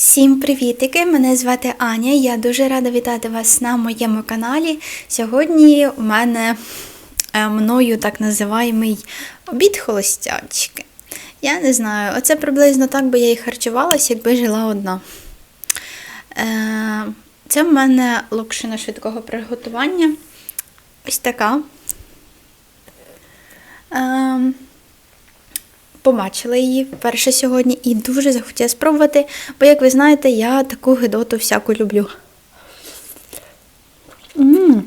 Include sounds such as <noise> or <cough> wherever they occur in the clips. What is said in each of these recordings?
Всім привітики! Мене звати Аня. Я дуже рада вітати вас на моєму каналі. Сьогодні у мене е, мною так називаємий обід холостячки. Я не знаю, оце приблизно так би я і харчувалася, якби жила одна. Е, Це в мене локшина швидкого приготування. Ось така. Побачила її вперше сьогодні і дуже захотіла спробувати, бо, як ви знаєте, я таку гидоту всяку люблю. м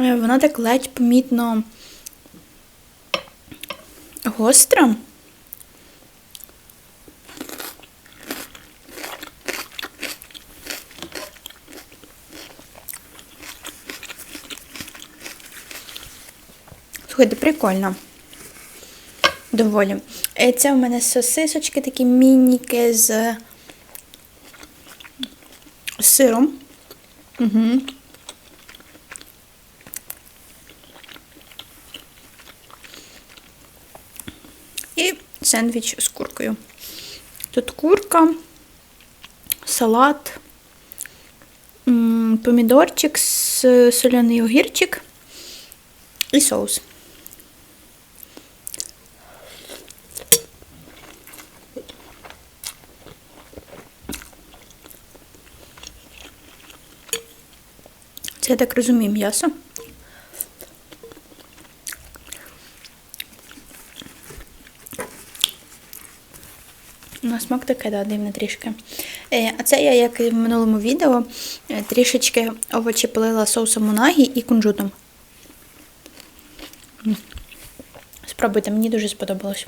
Е, Вона так ледь помітно гостра. Слухайте, прикольно. Доволі. Е, Це у мене сосисочки такі мініки з сиром. Угу. І сендвіч з куркою. Тут курка, салат, помідорчик, соляний огірчик і соус. Це я так розумію м'ясо. На смак таке, да, дивне трішки. Е, а це я, як і в минулому відео, е, трішечки овочі полила соусом унагі і кунжутом. Спробуйте, мені дуже сподобалось.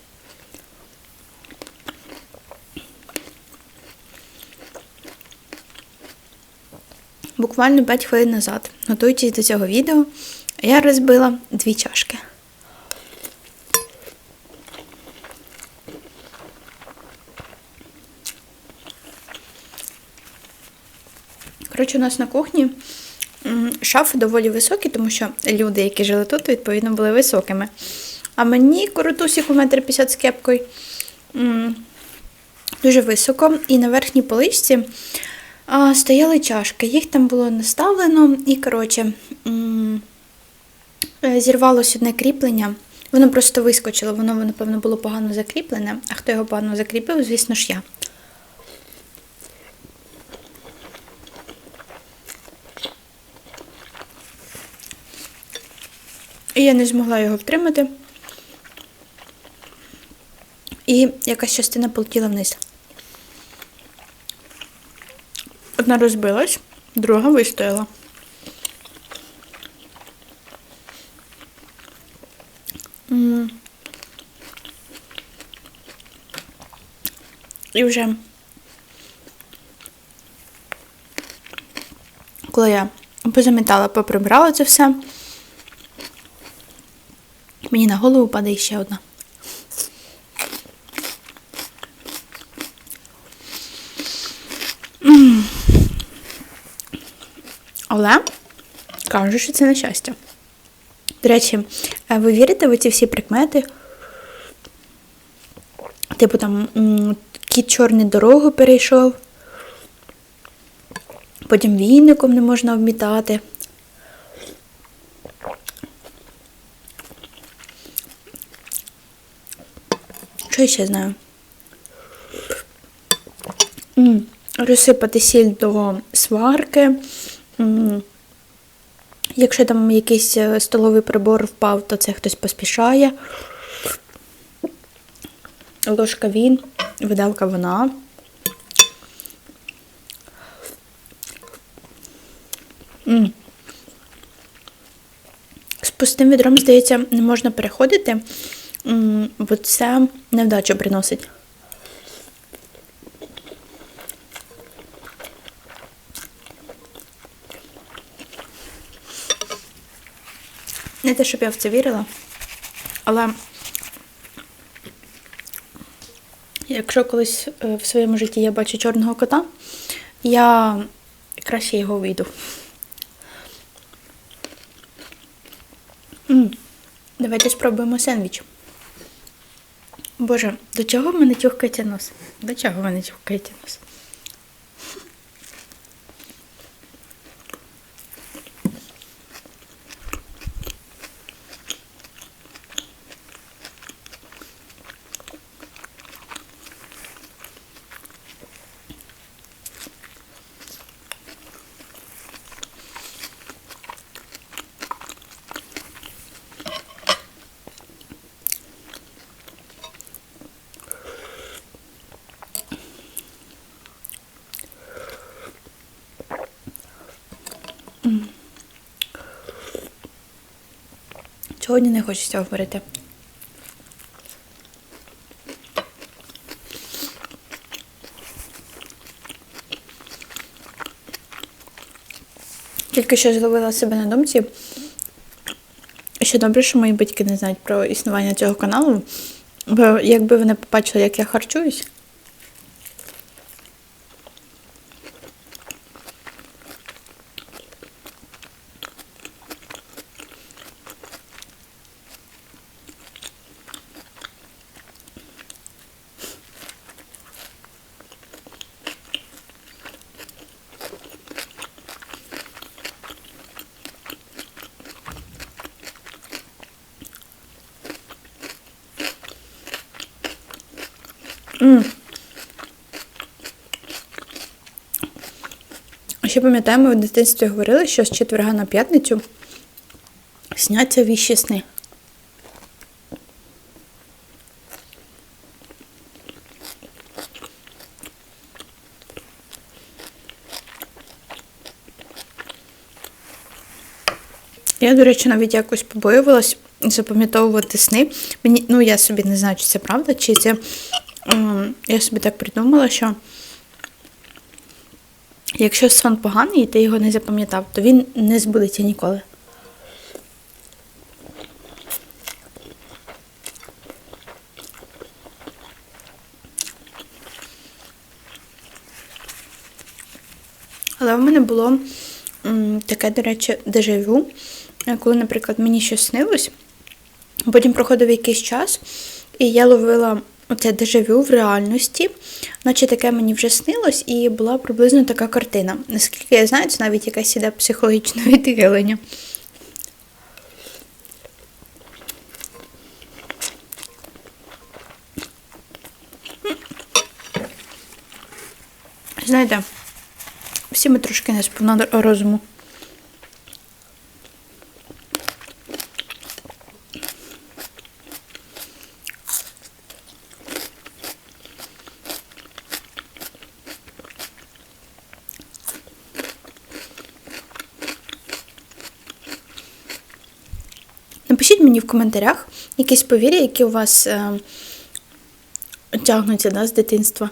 Буквально 5 хвилин назад, готуючись до цього відео, я розбила дві чашки. Коротше, у нас на кухні шафи доволі високі, тому що люди, які жили тут, відповідно, були високими. А мені коротусіку метр п'ятдесят з кепкою дуже високо. І на верхній поличці стояли чашки. Їх там було наставлено, і, коротше, е, зірвалося одне кріплення. Воно просто вискочило, воно, напевно, було погано закріплене. А хто його погано закріпив, звісно ж я. І я не змогла його втримати. І якась частина полетіла вниз. Одна розбилась, друга вистояла. І вже коли я позамітала, поприбрала це все. Мені на голову падає ще одна. Але кажу, що це щастя. До речі, е, ви вірите в ці всі прикмети? Типу там кіт чорний дорогу перейшов, потім війником не можна обмітати. Що я ще знаю? Розсипати сіль до сварки. Якщо там якийсь е, столовий прибор впав, то це хтось поспішає. Ложка він, виделка вона. З пустим відром, здається, не можна переходити, бо це невдачу приносить. Не те, щоб я в це вірила, але Якщо колись е, в своєму житті я бачу чорного кота, я краще його увійду. Давайте спробуємо сендвіч. Боже, до чого в мене тюхкається нос? До чого в мене тюхкається нос? Сьогодні не хочеться говорити. Тільки що зловила себе на думці. Що добре, що мої батьки не знають про існування цього каналу. Бо якби вони побачили, як я харчуюсь. М. Ще пам'ятаю, ми в дитинстві говорили, що з четверга на п'ятницю сняться віщі сни. Я, до речі, навіть якось побоювалась запам'ятовувати сни. Мені, ну, я собі не знаю, чи це правда, чи це. ем, Я собі так придумала, що якщо сон поганий і ти його не запам'ятав, то він не збудеться ніколи. Але в мене було таке, до речі, дежавю, коли, наприклад, мені щось снилось, потім проходив якийсь час, і я ловила оце дежавю в реальності, наче таке мені вже снилось, і була приблизно така картина. Наскільки я знаю, це навіть якесь іде психологічне <laughs> відхилення. Знаєте, всі ми трошки не розуму. Напишіть мені в коментарях якісь повір'я, які у вас е, тягнуться да, з дитинства.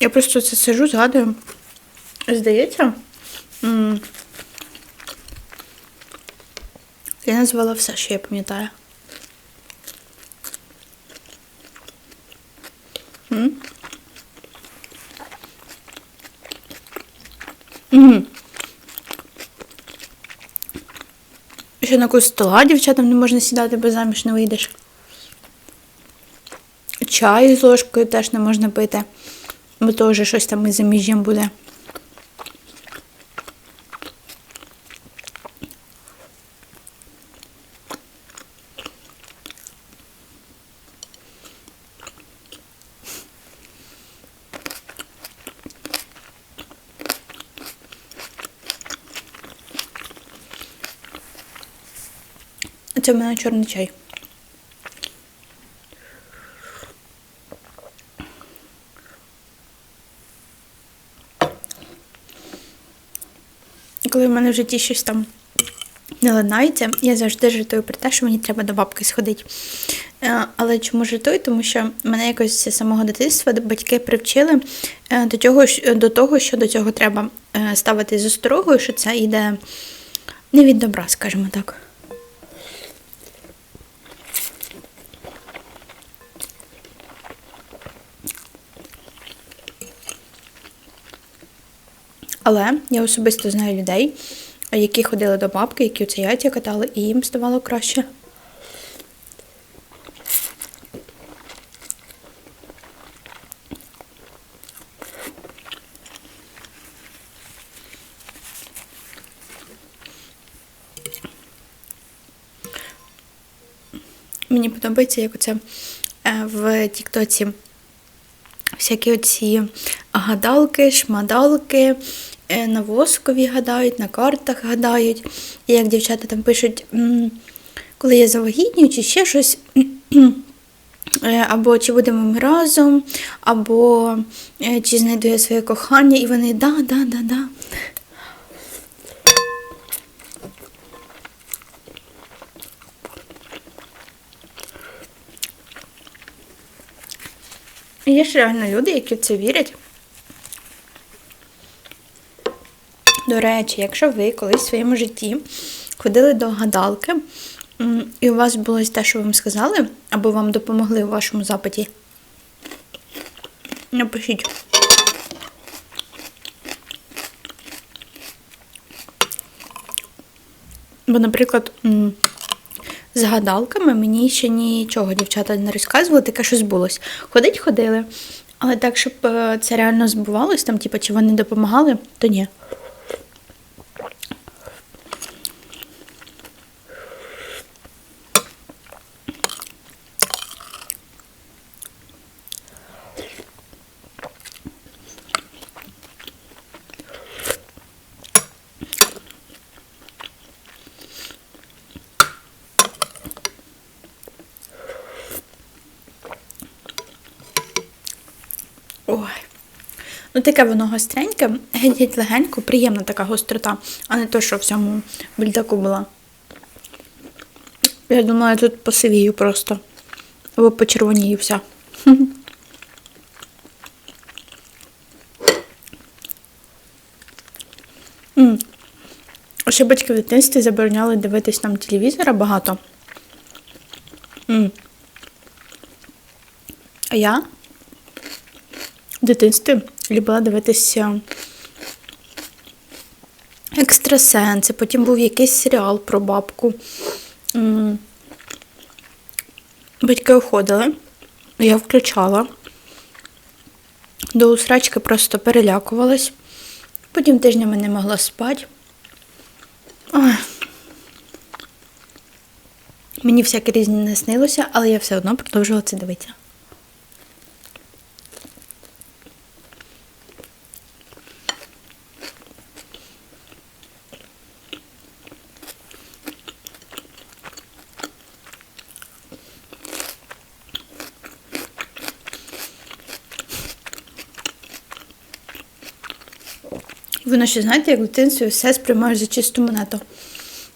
Я просто це сижу, згадую. Здається, я назвала все, що я пам'ятаю. М? Мгм. Ще на стола дівчатам не можна сідати, бо заміж не вийдеш. Чай з ложкою теж не можна пити, бо теж щось там із заміжжям буде. В мене чорний чай. Коли в мене в житті щось там не ладнається, я завжди жартую про те, що мені треба до бабки сходити. Е, Але чому жартую? Тому що мене якось з самого дитинства батьки привчили е, до, цього, до того, що до цього треба е, ставити з осторогою, що це йде не від добра, скажімо так. Але я особисто знаю людей, які ходили до бабки, які оце яйця катали, і їм ставало краще. Мені подобається, як оце е, в Тіктоці всякі оці гадалки, шмадалки, на воскові гадають, на картах гадають. І як дівчата там пишуть, коли я завагітнюю, чи ще щось. <clears throat> Е, Або чи будемо ми разом, або е, чи знайду я своє кохання, і вони да, да, да, да. Є ж реально люди, які в це вірять. До речі, якщо ви колись в своєму житті ходили до гадалки, і у вас було те, що вам сказали, або вам допомогли у вашому запиті, напишіть. Бо, наприклад, з гадалками мені ще нічого дівчата не розказували, таке що збулось. Ходить ходили, але так, щоб е, це реально збувалось, там, типу, чи вони допомагали, то ні. Ой. Ну, таке воно гостреньке, геть легенько, приємна така гострота, а не то, що в цьому бульдаку була. Я думала, я тут посивію просто. Або почервонію вся. <laughs> Ще батьки в дитинстві забороняли дивитись нам телевізора багато. А я дитинстві любила дивитися екстрасенси, потім був якийсь серіал про бабку. Батьки уходили, я включала. До усрачки просто перелякувалась. Потім тижнями не могла спати. Ой. Мені всяке різне не снилося, але я все одно продовжувала це дивитися. Воно ще, знаєте, як в все сприймаєш за чисту монету.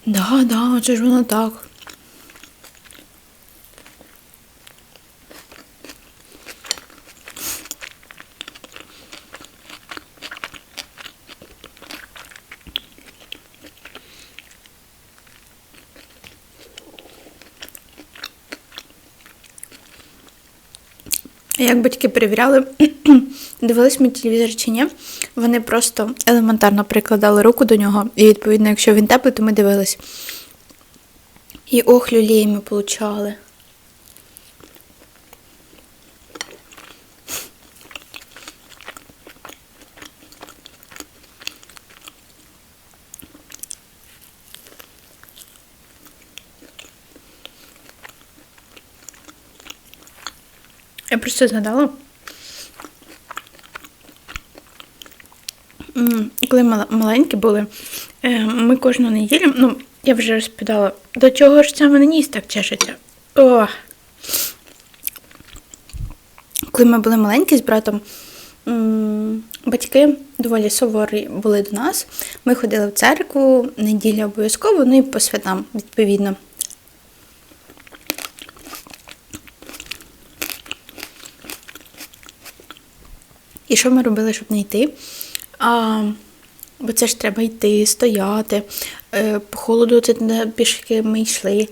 Да, да, це ж воно так. Як батьки перевіряли, <clears throat> дивились ми телевізор чи ні, вони просто елементарно прикладали руку до нього, і відповідно, якщо він теплий, то ми дивились. І ох, люлей ми получали. Я просто згадала. М, Коли маленькі були, е, ми кожну неділю, ну, я вже розповідала, до чого ж це мене ніс так чешеться. О. Коли ми були маленькі з братом, батьки доволі суворі були до нас. Ми ходили в церкву, неділя обов'язково, ну і по святам, відповідно. І що ми робили, щоб не йти? А, Бо це ж треба йти, стояти. Е, По холоду це пішки ми йшли.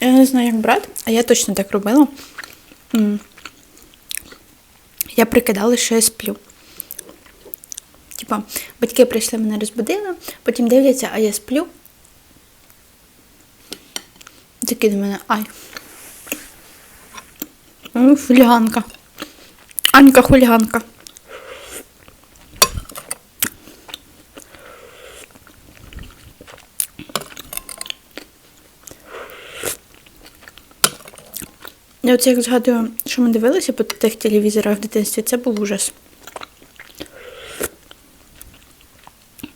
Я не знаю, як брат, а я точно так робила. Я прикидала, що я сплю. Типа, батьки прийшли, мене розбудили, потім дивляться, а я сплю. Такі до мене, ай. Хуліганка. Анька хуліганка. Я оце як згадую, що ми дивилися по тих телевізорах в дитинстві, це був ужас.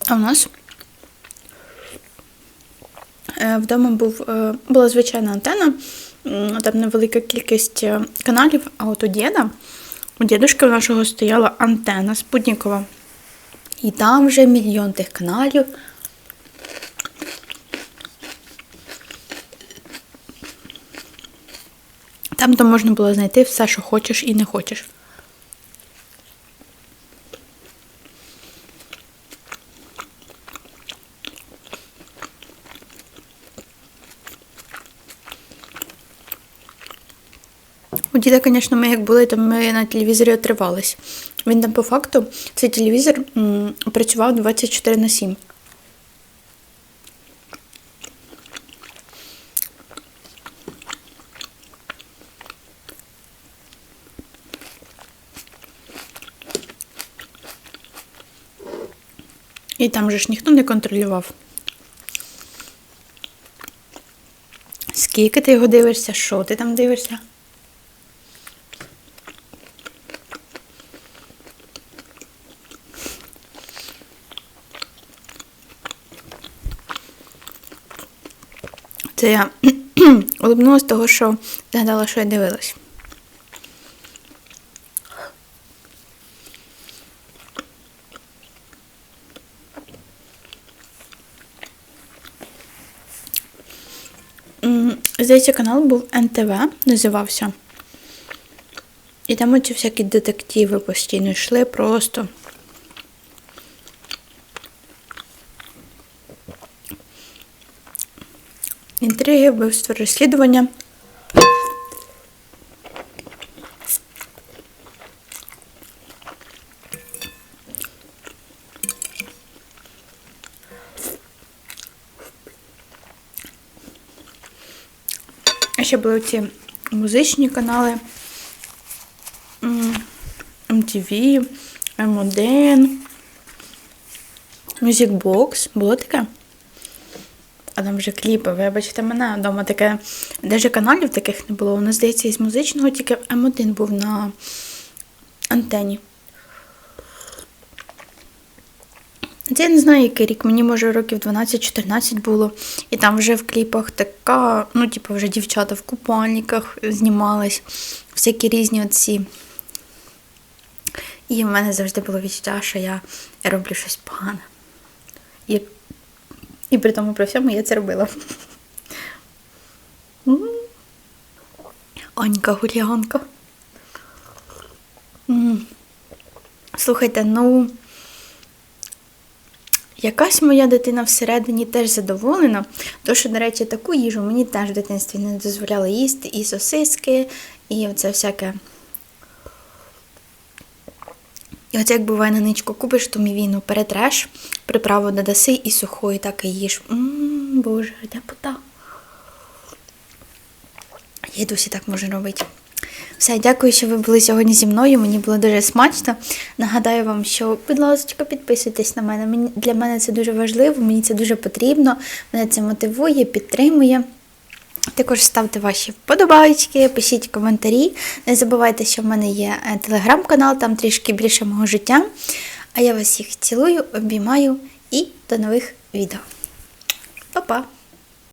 А в нас вдома був, е, була звичайна антенна, там невелика кількість е, каналів, а от у діда, у дідушки у нашого стояла антенна спутникова. І там вже мільйон тих каналів. Там то можна було знайти все, що хочеш і не хочеш. Діда, звісно, ми як були, то ми на телевізорі отривались. Він там по факту, цей телевізор працював 24 на 7. І там же ж ніхто не контролював. Скільки ти його дивишся, що ти там дивишся? Це я <clears throat> улыбнулась того, що згадала, що я дивилась. Здається, канал був НТВ, називався. І там оці всякі детективи постійно йшли просто. Інтриги, вбивство, розслідування. Ще були ці музичні канали. MTV, M1, Music Box. Було таке? Вже кліпи, вибачте мене, вдома таке. Даже каналів таких не було. У нас, здається, із музичного тільки М1 був на антені. Це я не знаю, який рік, мені може років 12-14 було. І там вже в кліпах така, ну, типу, вже дівчата в купальниках знімались, всякі різні оці. І в мене завжди було відчуття, що я роблю щось погане. І при тому при всьому я це робила. М. Анька гулянка. Слухайте, ну. Якась моя дитина всередині теж задоволена, тому що, до речі, таку їжу мені теж в дитинстві не дозволяли їсти і сосиски, і оце всяке. І оце як буває на ничку купиш, то мівіну перетреш, приправу додаси і сухої так і їж. Ммм, боже, ляпота. Я досі так можу робити. Все, дякую, що ви були сьогодні зі мною. Мені було дуже смачно. Нагадаю вам, що, будь ласка, підписуйтесь на мене. Для мене це дуже важливо, мені це дуже потрібно. Мене це мотивує, підтримує. Також ставте ваші вподобайки, пишіть коментарі. Не забувайте, що в мене є е, телеграм-канал, там трішки більше мого життя. А я вас всіх цілую, обіймаю і до нових відео. Па-па!